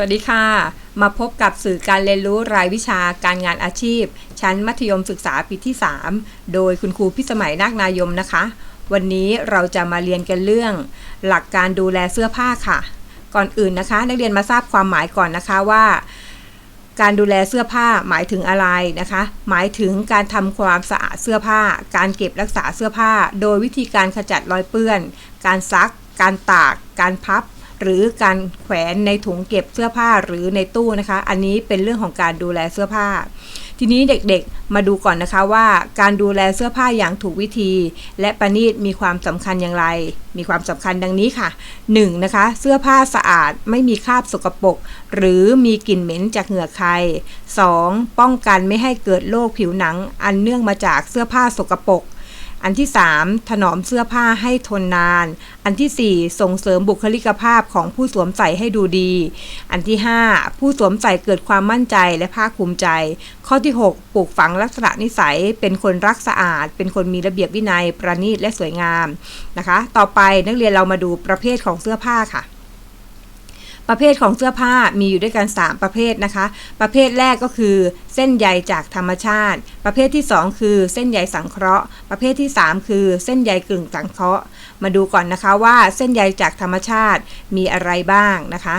วัสดีค่ะ มาพบกับสื่อการเรียนรู้รายวิชาการงานอาชีพ ชั้นมัธยมศึกษาปีที่ 3 โดยคุณครูพิสมัยนาคนายมนะคะ วันนี้เราจะมาเรียนกันเรื่อง หลักการดูแลเสื้อผ้าค่ะ ก่อนอื่นนะคะ นักเรียนมาทราบความหมายก่อนนะคะว่า การดูแลเสื้อผ้าหมายถึงอะไรนะคะ หมายถึงการทำความสะอาดเสื้อผ้า การเก็บรักษาเสื้อผ้า โดยวิธีการขจัดรอยเปื้อน การซัก การตาก การพับ หรือการแขวนในถุงเก็บเสื้อผ้าหรือในตู้นะคะ อันนี้เป็นเรื่องของการดูแลเสื้อผ้า ทีนี้เด็กๆมาดูก่อนนะคะว่าการดูแลเสื้อผ้าอย่างถูกวิธี และประณีตมีความสำคัญอย่างไร มีความสำคัญดังนี้ค่ะ 1. นะคะ เสื้อผ้าสะอาดไม่มีคราบสกปรกหรือมีกลิ่นเหม็นจากเหงื่อใคร 2. ป้องกันไม่ให้เกิดโรคผิวหนัง อันเนื่องมาจากเสื้อผ้าสกปรก อันที่ 3 ถนอมเสื้อผ้าให้ทนนาน อันทีสี่ 4 ส่งเสริมบุคลิกภาพของผู้สวมใส่ให้ดูดี อันที่ 5 ผู้สวมใส่เกิดความมั่นใจและภาคภูมิใจ ข้อที่ 6 ปลูกฝังลักษณะนิสัย เป็นคนรักสะอาด เป็นคนมีระเบียบวินัย ประณีตและสวยงามนะคะ ต่อไปนักเรียนเรามาดูประเภทของเสื้อผ้าค่ะ ประเภทของเสื้อผ้ามีอยู่ด้วยกัน 3 ประเภทนะคะ ประเภทแรกก็คือ เส้นใยจากธรรมชาติ ประเภทที่ 2 คือเส้นใยสังเคราะห์ ประเภทที่ 3 คือเส้นใยกึ่งสังเคราะห์ มาดูก่อนนะคะว่าเส้นใยจากธรรมชาติมีอะไรบ้างนะคะ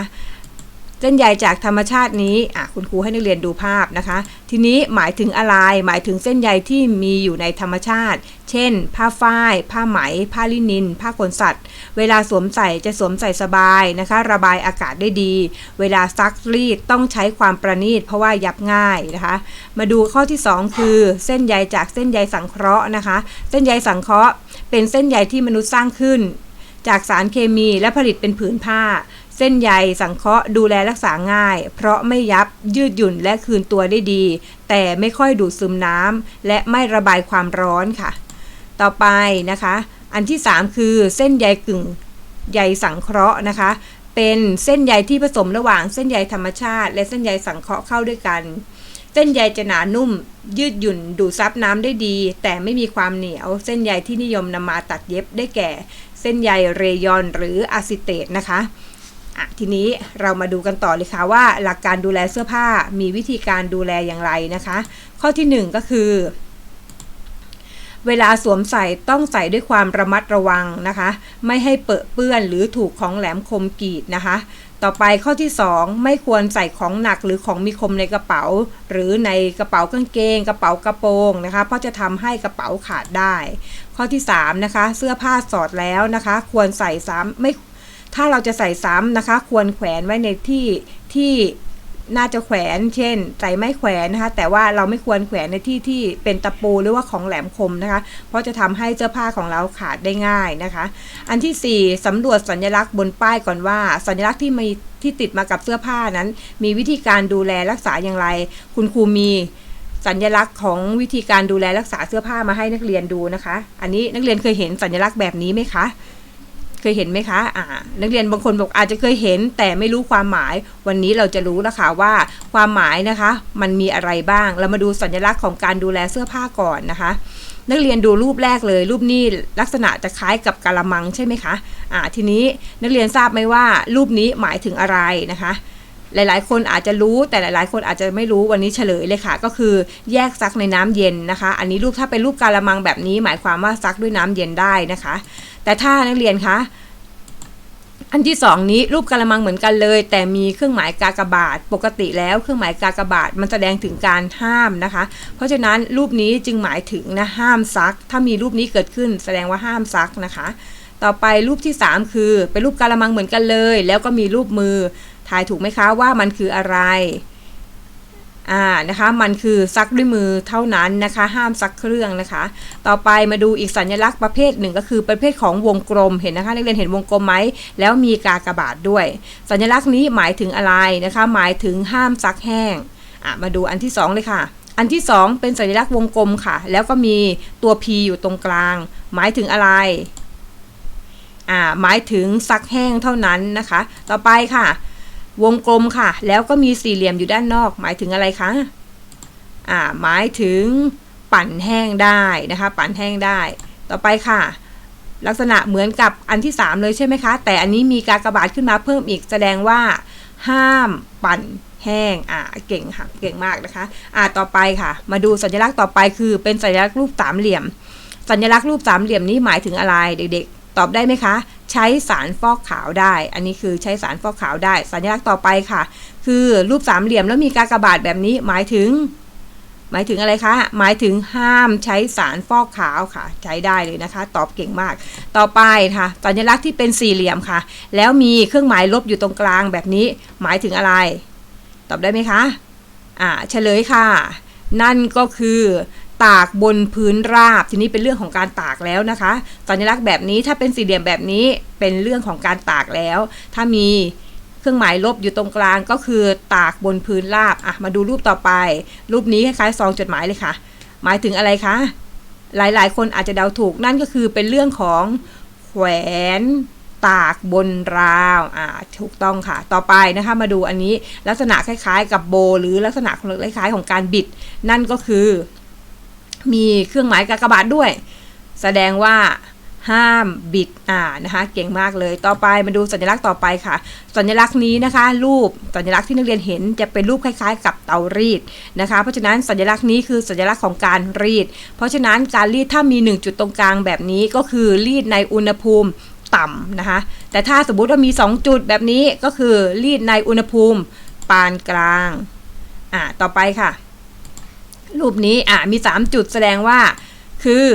เส้นใยจากธรรมชาตินี้อะคุณครูให้นักเรียนดูภาพนะคะ ทีนี้หมายถึงอะไร หมายถึงเส้นใยที่มีอยู่ในธรรมชาติ เช่น ผ้าฝ้าย ผ้าไหม ผ้าลินิน ผ้าขนสัตว์ เวลาสวมใส่จะสวมใส่สบายนะคะ ระบายอากาศได้ดี เวลาซักรีดต้องใช้ความประณีตเพราะว่ายับง่ายนะคะ มาดูข้อที่ 2 คือ เส้นใยจากเส้นใยสังเคราะห์นะคะ เส้นใยสังเคราะห์ เป็นเส้นใยที่มนุษย์สร้างขึ้น จากสารเคมีและผลิตเป็นผืนผ้า เส้นใยสังเคราะห์ดูแลรักษาง่าย เพราะไม่ยับยืดหยุ่นและคืนตัวได้ดี แต่ไม่ค่อยดูดซึมน้ำและไม่ระบายความร้อนค่ะ ต่อไปนะคะ อันที่ 3 คือเส้นใยกึ่งใยสังเคราะห์นะคะ เป็นเส้นใยที่ผสมระหว่างเส้นใยธรรมชาติ และเส้นใยสังเคราะห์เข้าด้วยกัน เส้นใยจะหนานุ่ม ยืดหยุ่นดูดซับน้ำได้ดี แต่ไม่มีความเหนียว เส้นใยที่นิยมนำมาตัดเย็บได้แก่ เส้นใยเรยอนหรืออะซิเตตนะคะ อะทีนี้เรามาดูกันต่อเลยค่ะว่าหลักการดูแลเสื้อผ้ามีวิธีการดูแลอย่างไรนะคะ ข้อที่ 1 ก็คือ เวลาสวมใส่ต้องใส่ด้วยความระมัดระวังนะคะ ไม่ให้เปอะเปื้อนหรือถูกของแหลมคมกรีดนะคะ ต่อไปข้อที่ 2 ไม่ควรใส่ของหนักหรือของมีคมในกระเป๋า หรือในกระเป๋ากางเกง กระเป๋ากระโปรงนะคะ เพราะจะทำให้กระเป๋าขาดได้ ข้อที่3นะคะเสื้อผ้าสอดแล้วนะคะ ควรใส่ซ้ำไม่ ถ้าเราจะใส่ซ้ำนะคะ ควรแขวนไว้ในที่ที่น่าจะแขวน เช่น ใส่ไม้แขวนนะคะ แต่ว่าเราไม่ควรแขวนในที่ที่เป็นตะปูหรือว่าของแหลมคมนะคะ เพราะจะทำให้เสื้อผ้าของเราขาดได้ง่ายนะคะ อันที่ 4สำรวจสัญลักษณ์บนป้ายก่อนว่า สัญลักษณ์ที่มีที่ติดมากับเสื้อผ้านั้น มีวิธีการดูแลรักษาอย่างไร คุณครูมีสัญลักษณ์ของวิธีการดูแลรักษาเสื้อผ้ามาให้นักเรียนดูนะคะ อันนี้นักเรียนเคยเห็นสัญลักษณ์แบบนี้ไหมคะ เคยเห็นไหมคะอ่านักเรียนบางคนบอกอาจจะเคยเห็น แต่ไม่รู้ความหมาย วันนี้เราจะรู้แล้วค่ะว่าความหมายนะคะ มันมีอะไรบ้าง เรามาดูสัญลักษณ์ของการดูแลเสื้อผ้าก่อนนะคะ นักเรียนดูรูปแรกเลย รูปนี้ลักษณะจะคล้ายกับกะละมังใช่ไหมคะอ่าทีนี้นักเรียนทราบไหมว่า รูปนี้หมายถึงอะไรนะคะหลาย ๆ คนอาจจะรู้แต่หลาย ๆ คนอาจจะไม่รู้วันนี้เฉลยเลยค่ะ ก็คือแยกซักในน้ำเย็นนะคะ อันนี้รูปถ้าเป็นรูปกาละมังแบบนี้ หมายความว่าซักด้วยน้ำเย็นได้นะคะ แต่ถ้านักเรียนคะอันที่สองนี้รูปกระมังเหมือนกันเลย แต่มีเครื่องหมายกากบาท ปกติแล้วเครื่องหมายกากบาทมันแสดงถึงการห้ามนะคะ เพราะฉะนั้นรูปนี้จึงหมายถึงนะห้ามซัก ถ้ามีรูปนี้เกิดขึ้น แสดงว่าห้ามซักนะคะ ต่อไปรูปที่ 3 คือเป็นรูปกระมังเหมือนกันเลย แล้วก็มีรูปมือทายถูกไหมคะว่ามันคืออะไร อ่านะคะมันคือซักด้วยมือเท่านั้นนะคะ ห้ามซักเครื่องนะคะ ต่อไปมาดูอีกสัญลักษณ์ประเภทหนึ่งก็คือประเภทของวงกลมเห็นนะคะนักเรียนเห็นวงกลมไหมแล้วมีกากบาทด้วย สัญลักษณ์นี้หมายถึงอะไรนะคะ หมายถึงห้ามซักแห้งอะมาดูอันที่สองเลยค่ะ อันที่สองเป็นสัญลักษณ์วงกลมค่ะ แล้วก็มีตัว P อยู่ตรงกลาง หมายถึงอะไรอ่าหมายถึงซักแห้งเท่านั้นนะคะ ต่อไปค่ะ วงกลมค่ะ แล้วก็มีสี่เหลี่ยมอยู่ด้านนอก หมายถึงอะไรคะอ่าหมายถึงปั่นแห้งได้นะคะ ปั่นแห้งได้ ต่อไปค่ะ ลักษณะเหมือนกับอันที่ 3 เลยใช่ไหมคะ แต่อันนี้มีกากระบาทขึ้นมาเพิ่มอีกแสดงว่า ห้ามปั่นแห้งอ่าเก่งค่ะเก่งมากนะคะ อ่าต่อไปค่ะ มาดูสัญลักษณ์ต่อไปคือเป็นสัญลักษณ์รูปสามเหลี่ยม สัญลักษณ์รูปสามเหลี่ยมนี้หมายถึงอะไรเด็กๆ ตอบได้ไหมคะ ใช้สารฟอกขาวได้ อันนี้คือใช้สารฟอกขาวได้ สัญลักษณ์ต่อไปค่ะ คือรูปสามเหลี่ยมแล้วมีกากบาทแบบนี้หมายถึง หมายถึงอะไรคะ หมายถึงห้ามใช้สารฟอกขาวค่ะ ใช้ได้เลยนะคะ ตอบเก่งมาก ต่อไปค่ะ สัญลักษณ์ที่เป็นสี่เหลี่ยมค่ะ แล้วมีเครื่องหมายลบอยู่ตรงกลางแบบนี้ หมายถึงอะไร ตอบได้ไหมคะ อ่า เฉลยค่ะ นั่นก็คือ ตากบนพื้นราบ ทีนี้เป็นเรื่องของการตากแล้วนะคะสัญลักษณ์แบบนี้ถ้าเป็นสี่เหลี่ยมแบบนี้เป็นเรื่องของการตากแล้ว ถ้ามีเครื่องหมายลบอยู่ตรงกลางก็คือตากบนพื้นราบอะมาดูรูปต่อไป รูปนี้คล้ายๆซองจดหมายเลยค่ะ หมายถึงอะไรคะหลายๆ คนอาจจะเดาถูกนั่นก็คือเป็นเรื่องของแขวนตากบนราวอ่าถูกต้องค่ะ ต่อไปนะคะมาดูอันนี้ลักษณะคล้ายๆ กับโบ หรือลักษณะคล้ายๆของการบิด นั่นก็คือ มีเครื่องหมายกากบาทด้วย แสดงว่าห้ามบิดอ่านะคะเก่งมากเลยต่อไปมาดูสัญลักษณ์ต่อไปค่ะ สัญลักษณ์นี้นะคะ รูปสัญลักษณ์ที่นักเรียนเห็นจะเป็นรูปคล้ายๆ กับเตารีดนะคะ เพราะฉะนั้นสัญลักษณ์นี้คือสัญลักษณ์ของการรีด เพราะฉะนั้นการรีดถ้ามี 1 จุดตรงกลางแบบนี้ก็คือรีดในอุณหภูมิต่ำนะคะ แต่ถ้าสมมติว่ามี 2 จุดแบบนี้ก็คือรีดในอุณหภูมิปานกลางอ่าต่อไปค่ะ รูปนี้อ่ามี 3 จุดแสดงว่า คือ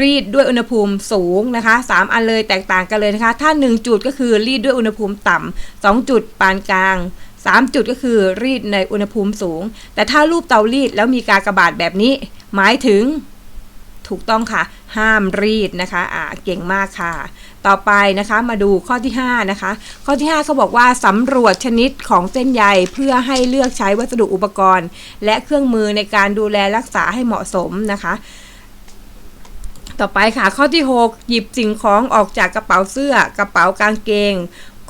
รีดด้วยอุณหภูมิสูงนะคะ 3 อันเลยแตกต่างกันเลยนะคะ ถ้า 1 จุดก็คือรีดด้วยอุณหภูมิต่ำ2จุดปานกลาง 3 จุดก็คือรีดในอุณหภูมิสูง แต่ถ้ารูปเตารีดแล้วมีกากบาทแบบนี้ หมายถึงถูกต้องค่ะ ห้ามรีดนะคะ อ่าเก่งมากค่ะ ต่อไปนะคะมาดูข้อที่ 5 นะคะ ข้อที่ 5 เขาบอกว่าสำรวจชนิดของเส้นใยเพื่อให้เลือกใช้วัสดุอุปกรณ์ และเครื่องมือในการดูแลรักษาให้เหมาะสมนะคะต่อไปค่ะข้อที่ 6 หยิบสิ่งของออกจากกระเป๋าเสื้อกระเป๋ากางเกง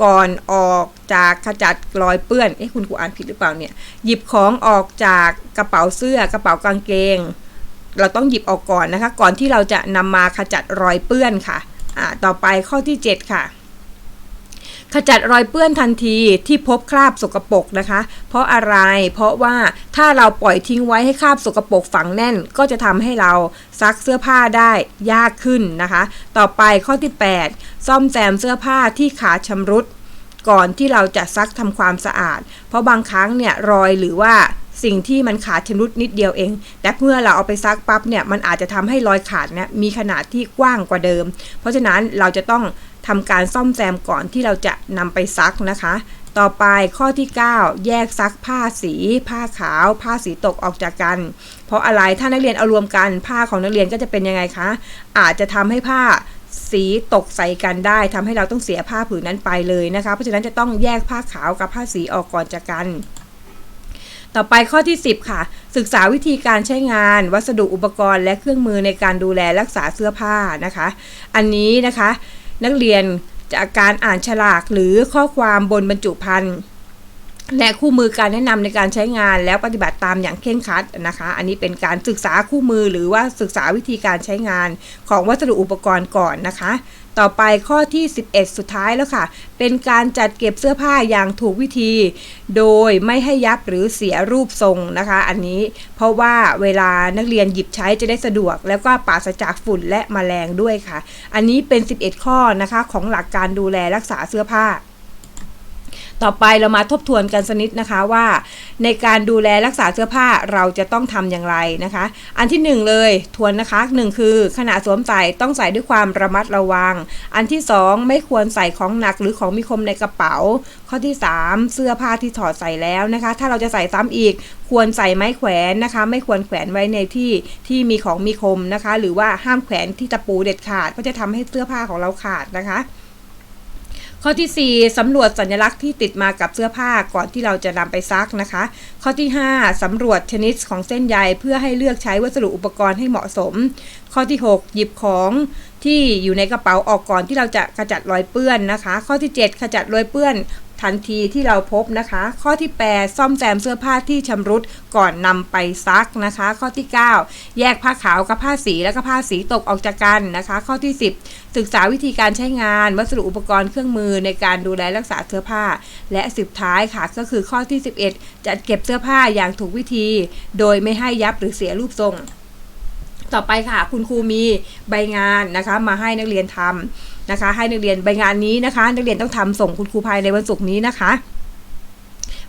ก่อนออกจากขจัดรอยเปื้อนเอ๊ะคุณครูอ่านผิดหรือเปล่าเนี่ยหยิบของออกจากกระเป๋าเสื้อกระเป๋ากางเกง เราต้องหยิบออกก่อนนะคะ ก่อนที่เราจะนำมาขจัดรอยเปื้อนค่ะ ต่อไปข้อที่ 7 ค่ะ ขจัดรอยเปื้อนทันทีที่พบคราบสกปรกนะคะ เพราะอะไรเพราะว่าถ้าเราปล่อยทิ้งไว้ให้คราบสกปรกฝังแน่น ก็จะทำให้เราซักเสื้อผ้าได้ยากขึ้นนะคะ ต่อไปข้อที่ 8 ซ่อมแซมเสื้อผ้าที่ขาดชำรุดก่อนที่เราจะซักทำความสะอาด เพราะบางครั้งเนี่ยรอยหรือว่า สิ่งที่มันขาดชำรุดนิดเดียวเอง แต่เมื่อเราเอาไปซักปั๊บเนี่ยมันอาจจะทำให้รอยขาดเนี่ยมีขนาดที่กว้างกว่าเดิม เพราะฉะนั้นเราจะต้องทำการซ่อมแซมก่อนที่เราจะนำไปซักนะคะ ต่อไปข้อที่ 9 แยกซักผ้าสี ผ้าขาว ผ้าสีตกออกจากกัน เพราะอะไรถ้านักเรียนเอารวมกันผ้าของนักเรียนก็จะเป็นยังไงคะ อาจจะทำให้ผ้าสีตกใส่กันได้ทำให้เราต้องเสียผ้าผืนนั้นไปเลยนะคะ เพราะฉะนั้นจะต้องแยกผ้าขาวกับผ้าสีออกก่อนจากกัน ต่อไปข้อที่ 10 ค่ะ ศึกษาวิธีการใช้งาน วัสดุอุปกรณ์ และเครื่องมือในการดูแลรักษาเสื้อผ้านะคะ อันนี้นะคะ นักเรียนจากการอ่านฉลากหรือข้อความบนบรรจุภัณฑ์ และคู่มือการแนะนำในการใช้งานแล้วปฏิบัติตามอย่างเคร่งครัดนะคะ อันนี้เป็นการศึกษาคู่มือหรือว่าศึกษาวิธีการใช้งานของวัสดุอุปกรณ์ก่อนนะคะ ต่อไปข้อที่ 11 สุดท้ายแล้วค่ะ เป็นการจัดเก็บเสื้อผ้าอย่างถูกวิธี โดยไม่ให้ยับหรือเสียรูปทรงนะคะ อันนี้เพราะว่าเวลานักเรียนหยิบใช้จะได้สะดวก แล้วก็ปราศจากฝุ่นและแมลงด้วยค่ะ อันนี้เป็น 11 ข้อนะคะของหลักการดูแลรักษาเสื้อผ้า ต่อไปเรามาทบทวนกันสนิดนะคะว่า ในการดูแลรักษาเสื้อผ้าเราจะต้องทำอย่างไรนะคะ อันที่หนึ่งเลยทวนนะคะหนึ่งคือขณะสวมใส่ต้องใส่ด้วยความระมัดระวัง อันที่สองไม่ควรใส่ของหนักหรือของมีคมในกระเป๋า ข้อที่สามเสื้อผ้าที่ถอดใส่แล้วนะคะ ถ้าเราจะใส่ซ้ำอีกควรใส่ไม้แขวนนะคะ ไม่ควรแขวนไว้ในที่ที่มีของมีคมนะคะ หรือว่าห้ามแขวนที่ตะปูเด็ดขาดก็จะทำให้เสื้อผ้าของเราขาดนะคะ ข้อที่ 4สำรวจสัญลักษณ์ที่ติดมากับเสื้อผ้าก่อนที่เราจะนำไปซักนะคะ ข้อที่ 5สำรวจชนิดของเส้นใยเพื่อให้เลือกใช้วัสดุอุปกรณ์ให้เหมาะสม ข้อที่ 6 หยิบของที่อยู่ในกระเป๋าออกก่อนที่เราจะขจัดรอยเปื้อนนะคะ ข้อที่ 7 ขจัดรอยเปื้อน ทันทีที่เราพบนะคะ ข้อที่ 8 ซ่อมแซมเสื้อผ้าที่ชำรุดก่อนนำไปซักนะคะ ข้อที่ 9 แยกผ้าขาวกับผ้าสีแล้วก็ผ้าสีตกออกจากกันนะคะ ข้อที่ 10 ศึกษาวิธีการใช้งาน วัสดุอุปกรณ์เครื่องมือในการดูแลรักษาเสื้อผ้า และสุดท้ายค่ะก็คือข้อที่ 11 จัดเก็บเสื้อผ้าอย่างถูกวิธี โดยไม่ให้ยับหรือเสียรูปทรง ต่อไปค่ะ คุณครูมีใบงานนะคะ มาให้นักเรียนทำนะคะ ให้นักเรียนใบงานนี้นะคะ นักเรียนต้องทำส่งคุณครูภายในวันศุกร์นี้นะคะ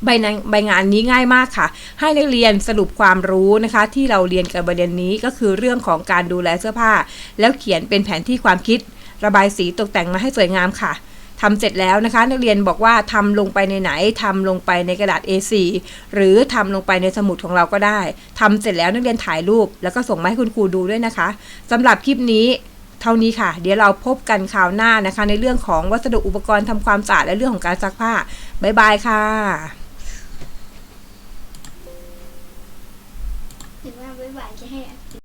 ใบงานใบงานนี้ง่ายมากค่ะ ให้นักเรียนสรุปความรู้นะคะ ที่เราเรียนกันประเด็นนี้ก็คือเรื่องของการดูแลเสื้อผ้า แล้วเขียนเป็นแผนที่ความคิด ระบายสีตกแต่งมาให้สวยงามค่ะ ทำเสร็จแล้วนะคะ นักเรียนบอกว่าทำลงไปในไหนทำลงไปในกระดาษ A4 หรือทำลงไปในสมุดของเราก็ได้ทำเสร็จแล้วนักเรียนถ่ายรูป แล้วก็ส่งมาให้คุณครูดูด้วยนะคะสำหรับคลิปนี้เท่านี้ค่ะ เดี๋ยวเราพบกันคราวหน้านะคะ ในเรื่องของวัสดุอุปกรณ์ทำความสะอาดและเรื่องของการซักผ้าบ๊ายบายค่ะ